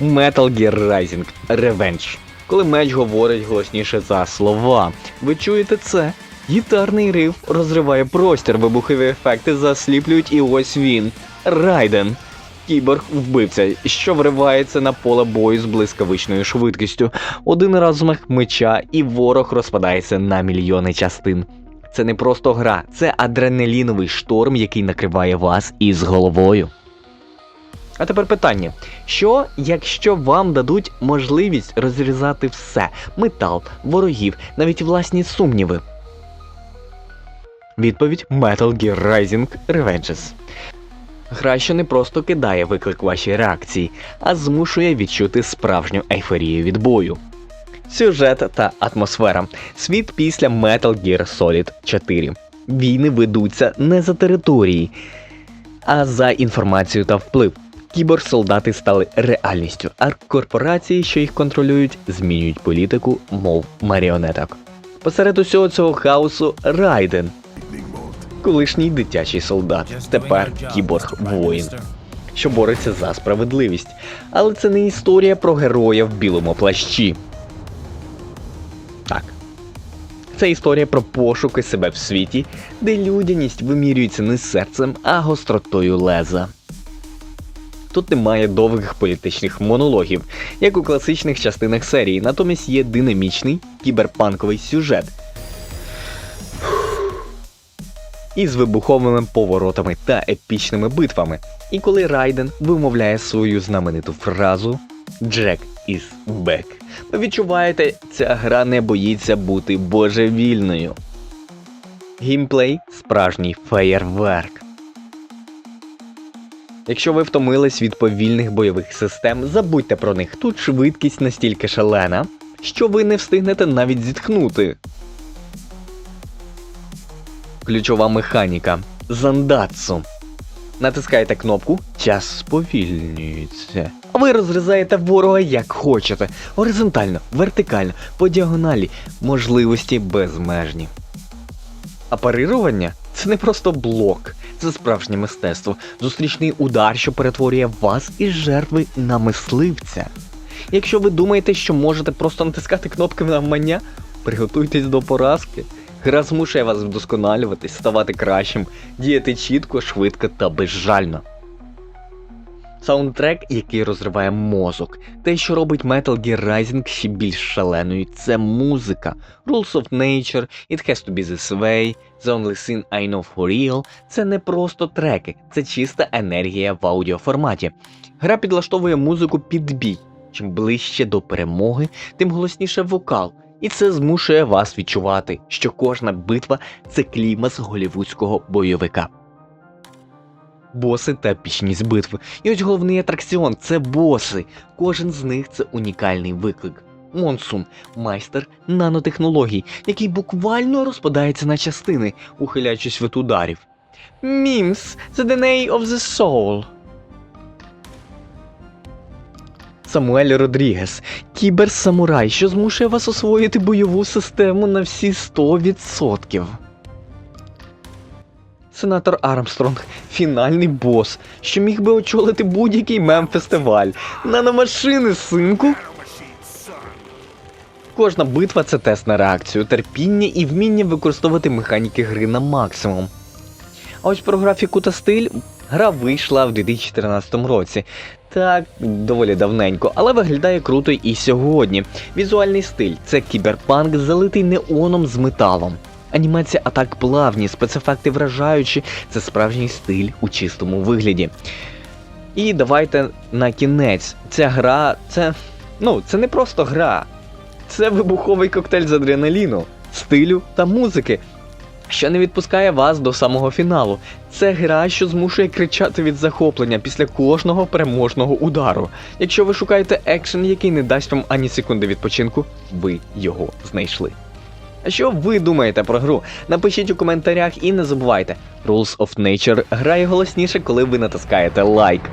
Metal Gear Rising Revenge. Коли меч говорить голосніше за слова. Ви чуєте це? Гітарний риф розриває простір, вибухові ефекти засліплюють, і ось він. Райден. Кіборг вбивця, що вривається на поле бою з блискавичною швидкістю. Один размах меча, і ворог розпадається на мільйони частин. Це не просто гра, це адреналіновий шторм, який накриває вас із головою. А тепер питання: що, якщо вам дадуть можливість розрізати все: метал, ворогів, навіть власні сумніви? Відповідь Metal Gear Rising Revengeance. Гра, що не просто кидає виклик вашій реакції, а змушує відчути справжню ейфорію від бою. Сюжет та атмосфера. Світ після Metal Gear Solid 4. Війни ведуться не за території, а за інформацію та вплив. Кіборг-солдати стали реальністю, а корпорації, що їх контролюють, змінюють політику, мов маріонеток. Посеред усього цього хаосу Райден, колишній дитячий солдат, тепер кіборг-воїн, що бореться за справедливість. Але це не історія про героя в білому плащі. Так. Це історія про пошуки себе в світі, де людяність вимірюється не серцем, а гостротою леза. Тут немає довгих політичних монологів, як у класичних частинах серії, натомість є динамічний кіберпанковий сюжет. Із вибуховими поворотами та епічними битвами. І коли Райден вимовляє свою знамениту фразу Джек із бек, ви відчуваєте, ця гра не боїться бути божевільною. Геймплей справжній феєрверк. Якщо ви втомились від повільних бойових систем, забудьте про них. Тут швидкість настільки шалена, що ви не встигнете навіть зітхнути. Ключова механіка Зандатсу. Натискаєте кнопку, час сповільнюється. Ви розрізаєте ворога як хочете. Горизонтально, вертикально, по діагоналі, можливості безмежні. А це не просто блок, це справжнє мистецтво, зустрічний удар, що перетворює вас із жертви на мисливця. Якщо ви думаєте, що можете просто натискати кнопки навмання, приготуйтесь до поразки. Гра змушує вас вдосконалюватись, ставати кращим, діяти чітко, швидко та безжально. Саундтрек, який розриває мозок. Те, що робить Metal Gear Rising ще більш шаленою, це музика. Rules of Nature, It Has to be This Way, The Only Thing I Know For Real це не просто треки, це чиста енергія в аудіоформаті. Гра підлаштовує музику під бій. Чим ближче до перемоги, тим голосніше вокал. І це змушує вас відчувати, що кожна битва це клімас голівудського бойовика. Боси та епічність битви. І ось головний атракціон це боси. Кожен з них це унікальний виклик. Монсун майстер нанотехнологій, який буквально розпадається на частини, ухиляючись від ударів. Мімс The DNA of the Soul. Самуель Родрігес, кіберсамурай, що змушує вас освоїти бойову систему на всі 100%. Сенатор Армстронг, фінальний бос, що міг би очолити будь-який мем-фестиваль. Наномашини, синку. Кожна битва це тест на реакцію, терпіння і вміння використовувати механіки гри на максимум. А ось про графіку та стиль гра вийшла в 2014 році. Так, доволі давненько, але виглядає круто і сьогодні. Візуальний стиль це кіберпанк, залитий неоном з металом. Анімація атак плавні, спецефекти вражаючі, це справжній стиль у чистому вигляді. І давайте на кінець. Ця гра, це. Ну, це не просто гра. Це вибуховий коктейль з адреналіну, стилю та музики, що не відпускає вас до самого фіналу. Це гра, що змушує кричати від захоплення після кожного переможного удару. Якщо ви шукаєте екшен, який не дасть вам ані секунди відпочинку, ви його знайшли. А що ви думаєте про гру? Напишіть у коментарях і не забувайте, Rules of Nature грає голосніше, коли ви натискаєте лайк.